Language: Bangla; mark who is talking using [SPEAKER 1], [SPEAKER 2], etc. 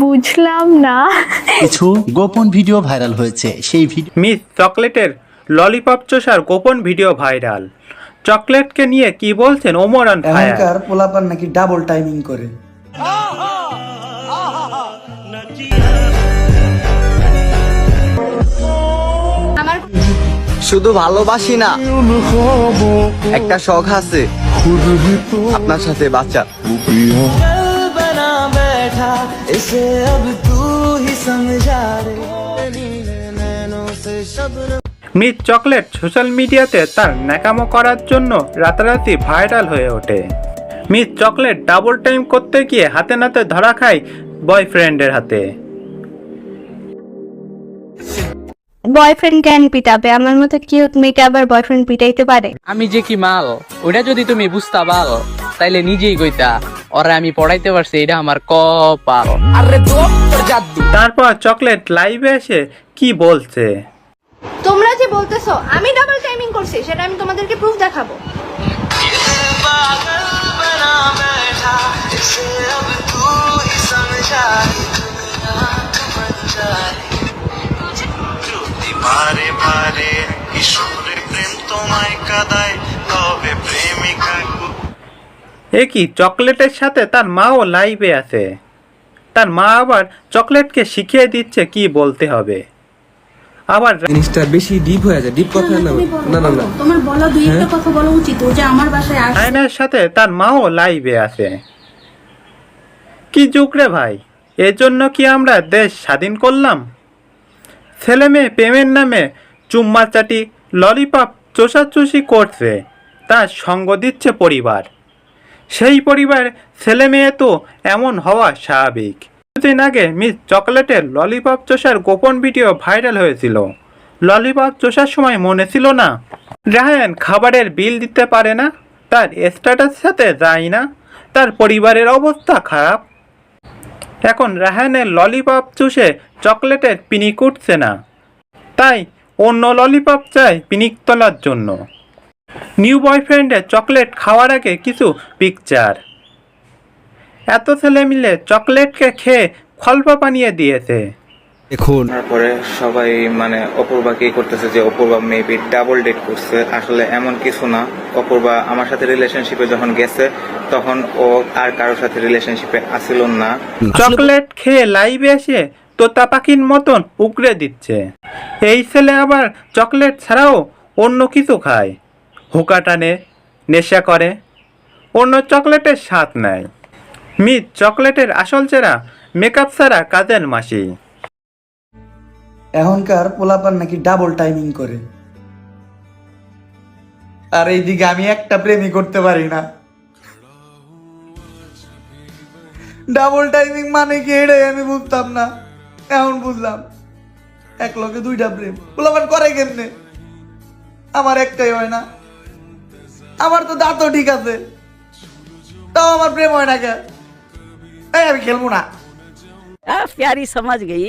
[SPEAKER 1] বুঝলাম না।
[SPEAKER 2] কিছু গোপন ভিডিও ভাইরাল হয়েছে সেই ভিডিও
[SPEAKER 3] মিস চকলেটের ললিপপ চোষার গোপন ভিডিও ভাইরাল। চকলেটকে নিয়ে কি বলছেন ওমরান ফায়ার?
[SPEAKER 4] এখনকার পোলাপান নাকি ডাবল টাইমিং করে।
[SPEAKER 5] শুধু ভালোবাসি না একটা শখ আছে। আপনার সাথে বাচ্চা
[SPEAKER 3] মিস চকলেট সোশ্যাল মিডিয়াতে তার ন্যাকামো করার জন্য রাতারাতি ভাইরাল হয়ে ওঠে। মিস চকলেট ডাবল টাইম করতে গিয়ে হাতে নাতে ধরা খায় বয়ফ্রেন্ডের হাতে।
[SPEAKER 1] বয়ফ্রেন্ড কেন পিটাবে? আমার মতো কিউট মেয়েকে আবার বয়ফ্রেন্ড পিটাইতে পারে?
[SPEAKER 6] আমি যে কি মাল ওটা যদি তুমি বুঝতা পাল তাইলে নিজেই কইতা ওরা আমি পড়াইতে পারছি এটা আমার কপাল।
[SPEAKER 3] তারপর চকলেট লাইভে এসে কি বলছে?
[SPEAKER 7] তোমরা যে বলতেছো আমি ডাবল টাইমিং করছি সেটা আমি তোমাদেরকে প্রুফ দেখাবো।
[SPEAKER 8] বারে বারে কিশোরে প্রেম তোমায় কাদায়
[SPEAKER 3] এ কি চকলেটের সাথে তার মাও লাইভে আছে? তার মা আবার চকলেটকে শিখিয়ে দিচ্ছে কি বলতে হবে। আবার
[SPEAKER 9] জিনিসটা বেশি ডিপ হয়ে যায় ডিপ কথা না না না
[SPEAKER 7] তোমার বলা দুই একটা কথা বলা উচিত ও যে আমার বাসায় আসছে।
[SPEAKER 3] রায়নার সাথে তার মাও লাইভে আছে। কি যুগ রে ভাই এর জন্য কি আমরা দেশ স্বাধীন করলাম? ছেলে মেয়ে প্রেমের নামে চুম্মাচাটি ললিপপ চোষাচুষি করছে তার সঙ্গ দিচ্ছে পরিবার। সেই পরিবার ছেলে মেয়ে তো এমন হওয়া স্বাভাবিক। কিছুদিন আগে মিস চকলেটের ললিপপ চোষার গোপন ভিডিও ভাইরাল হয়েছিল। ললিপপ চোষার সময় মনে ছিল না, রায়ান খাবারের বিল দিতে পারে না, তার স্ট্যাটাস সাথে যায় না, তার পরিবারের অবস্থা খারাপ। এখন রাহানের ললিপপ চুষে চকলেটের পিনিক উঠছে না, তাই অন্য ললিপপ চায় পিনিক তোলার জন্য। নিউ বয়ফ্রেন্ডের চকলেট খাওয়ার আগে কিছু পিকচার এত ছেলে মিলে চকলেটকে খেয়ে খল্প বানিয়ে দিয়েছে।
[SPEAKER 9] দেখুন।
[SPEAKER 10] তারপরে সবাই মানে অপূর্বাকে করতেছে যে অপূর্বা মেবি ডাবল ডেট করছে। আসলে এমন কিছু না। অপূর্বা আমার সাথে রিলেশনশিপে যখন গেছে তখন ও আর কারোর সাথে রিলেশনশিপে আসিল না।
[SPEAKER 3] চকলেট খেয়ে লাইভে এসে তোতা পাখির মতন উগড়ে দিচ্ছে। এই ছেলে আবার চকলেট ছাড়াও অন্য কিছু খায়। হুকা টানে, নেশা করে। অন্য চকলেটের স্বাদ নেয় মিট চকলেটের আসল চেরা মেকআপ ছাড়া কাজের মাসি।
[SPEAKER 4] এখনকার পোলাপান নাকি ডাবল টাইমিং করে। আর এইদিকে আমি একটা প্রেমই করতে পারি না। ডাবল টাইমিং মানে কি এটাই আমি বুঝতাম না। এখন বুঝলাম, এক লগে দুইটা প্রেম। পোলাপান করে কেমনে? আমার একটাই হয় না। আমার তো দাঁতও ঠিক আছে। তাও আমার প্রেম হয় না কে? এই, আমি খেলব না।
[SPEAKER 6] প্যারি সমাজ গই।